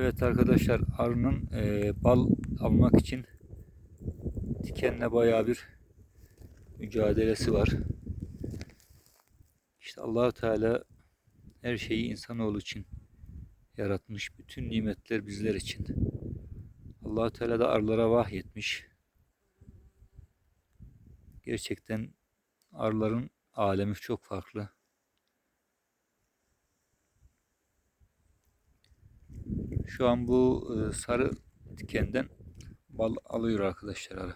Evet arkadaşlar arının e, bal almak için dikenle bayağı bir mücadelesi var. İşte Allahu Teala her şeyi insanoğlu için yaratmış. Bütün nimetler bizler için. Allahu Teala da arılara vahyetmiş. Gerçekten arıların alemi çok farklı. Şu an bu e, sarı dikenden bal alıyor arkadaşlar arı.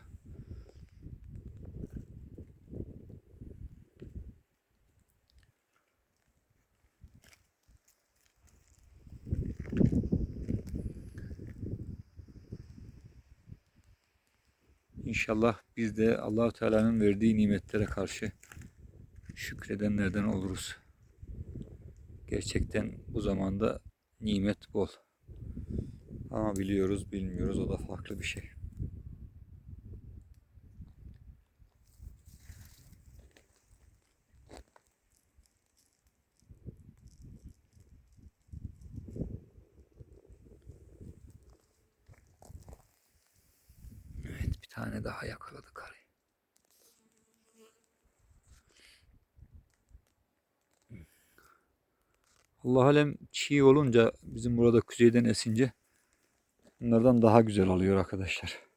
İnşallah biz de Allahu Teala'nın verdiği nimetlere karşı şükredenlerden oluruz. Gerçekten bu zamanda nimet bol. Ama biliyoruz, bilmiyoruz o da farklı bir şey. Evet, bir tane daha yakaladık arayı. Allah alem çiğ olunca bizim burada kuzeyden esince bunlardan daha güzel oluyor arkadaşlar.